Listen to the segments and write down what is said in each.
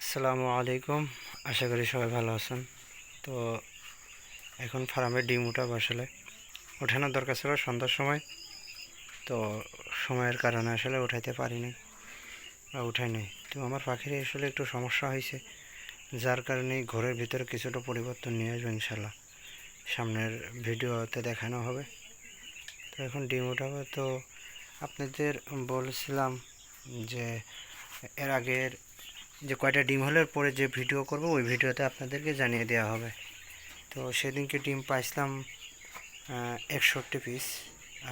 আসসালামু আলাইকুম। আশা করি সবাই ভালো আছেন। তো এখন ফার্মে ডিম উঠাবো আসলে। ওঠানোর দরকার ছিল সন্ধ্যার সময়। তো সময়ের কারণে আসলে উঠাইতে পারিনি বা উঠাই নাই। তো আমার পাখির আসলে একটু সমস্যা হয়েছে। যার কারণে ঘরের ভিতরে কিছুটা পরিবর্তন নিয়ে আসব ইনশাল্লাহ। সামনের ভিডিওতে দেখানো হবে। তো এখন ডিম উঠাবো। তো আপনাদের বলছিলাম যে এর আগের যে কয়টা ডিম হলে পরে যে ভিডিও করব, ওই ভিডিওতে আপনাদেরকে জানিয়ে দেওয়া হবে। তো সেদিনকে ডিম পাইছিলাম একষট্টি পিস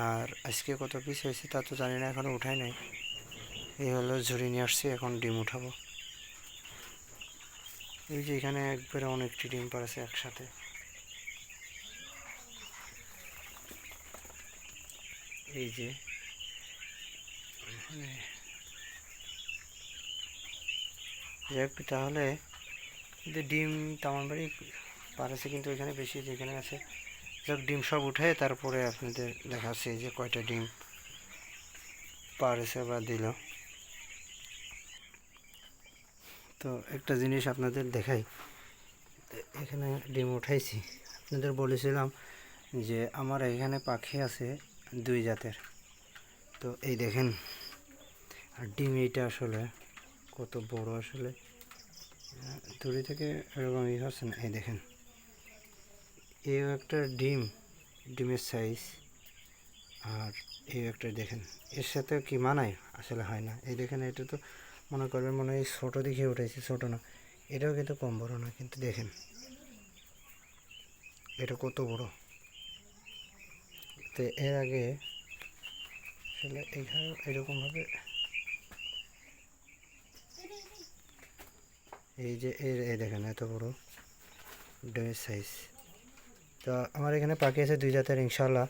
আর আজকে কত পিস হয়েছে তা তো জানি না এখনও উঠাই নাই। এই হলো ঝুড়ি নিয়ে আসছি, এখন ডিম উঠাবো। এই যে এখানে একবারে অনেকটি ডিম পাড়াছে একসাথে। এই যে এখানে যাই তাহলে কিন্তু ডিম তামান বাড়ি পারেছে কিন্তু এখানে বেশি যেখানে আছে। যাক ডিম সব উঠে তারপরে আপনাদের দেখাচ্ছে যে কয়টা ডিম পারেছে বা দিল। তো একটা জিনিস আপনাদের দেখাই এখানে ডিম উঠাইছি। আপনাদের বলেছিলাম যে আমার এখানে পাখি আছে দুই জাতের। তো এই দেখেন, আর ডিম এইটা আসলে কত বড় আসলে। আহ, দূরে থেকে এরকম ই হচ্ছে না। এই দেখেন। এই একটা ডিম ডিমের সাইজ আর এই একটা দেখেন। এর সাথে কি মানায়? আসলে হয় না। এই দেখেন এটা তো মনে করবেন মনে হয় ছোটো দেখে উঠেছে ছোটো না। এটাও কিন্তু কম বড় না কিন্তু দেখেন। এটা কত বড়? তো এর আগে আসলে এখানে এরকমভাবে এই যে এর এই দেখেন এত বড় ডিমের সাইজ। তো আমার এখানে পাখি আছে দুই জাতের ইনশাল্লাহ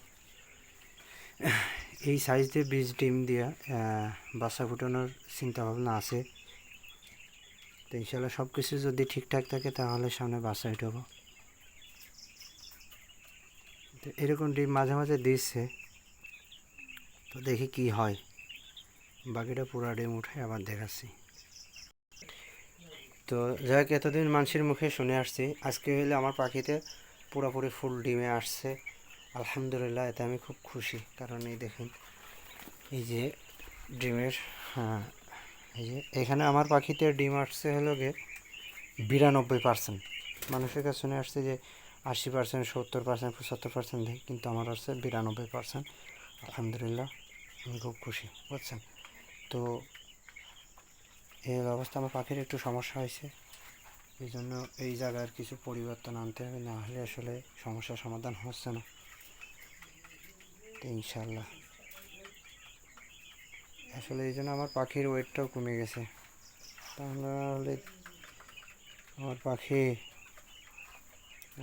এই সাইজ দিয়ে বীজ, ডিম দিয়ে বাচ্চা ফুটানোর চিন্তা ভাবনা আছে। তো ইনশাল্লাহ সব কিছু যদি ঠিকঠাক থাকে, তাহলে সামনে বাচ্চা উঠাবো তো এরকম ডিম মাঝে মাঝে দিচ্ছে। তো দেখি কি হয়। বাকিটা পুরা ডিম উঠে আবার দেখাচ্ছি। তো যাই হোক, এতদিন মানুষের মুখে শুনে আসছি। আজকে হইলে আমার পাখিতে পুরোপুরি ফুল ডিমে আসছে। আলহামদুলিল্লাহ, এতে আমি খুব খুশি। কারণ এই দেখেন, এই যে ডিমের হ্যাঁ এই যে এখানে আমার পাখিতে ডিম আসছে হলো গিয়ে বিরানব্বই পার্সেন্ট মানুষের কাছে শুনে আসছে যে আশি পার্সেন্ট সত্তর পার্সেন্ট পঁচাত্তর পার্সেন্ট দেয় কিন্তু আমার আসছে বিরানব্বই পার্সেন্ট আলহামদুলিল্লাহ, আমি খুব খুশি, বুঝছেন? তো এই অবস্থা আমার পাখির একটু সমস্যা হয়েছে। এই জন্য এই জায়গার কিছু পরিবর্তন আনতে হবে, না হলে আসলে সমস্যার সমাধান হচ্ছে না। ইনশাল্লাহ আসলে এই জন্য আমার পাখির ওয়েটটাও কমে গেছে। তাহলে আমার পাখি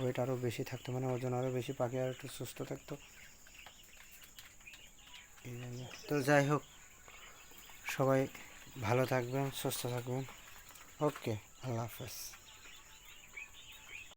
ওয়েট আরও বেশি থাকতো মানে ওজন আরও বেশি, পাখি আর একটু সুস্থ থাকতো। এই জন্য। তো যাই হোক, সবাই ভালো থাকবেন সুস্থ থাকবেন। ওকে আল্লাহ হাফেজ।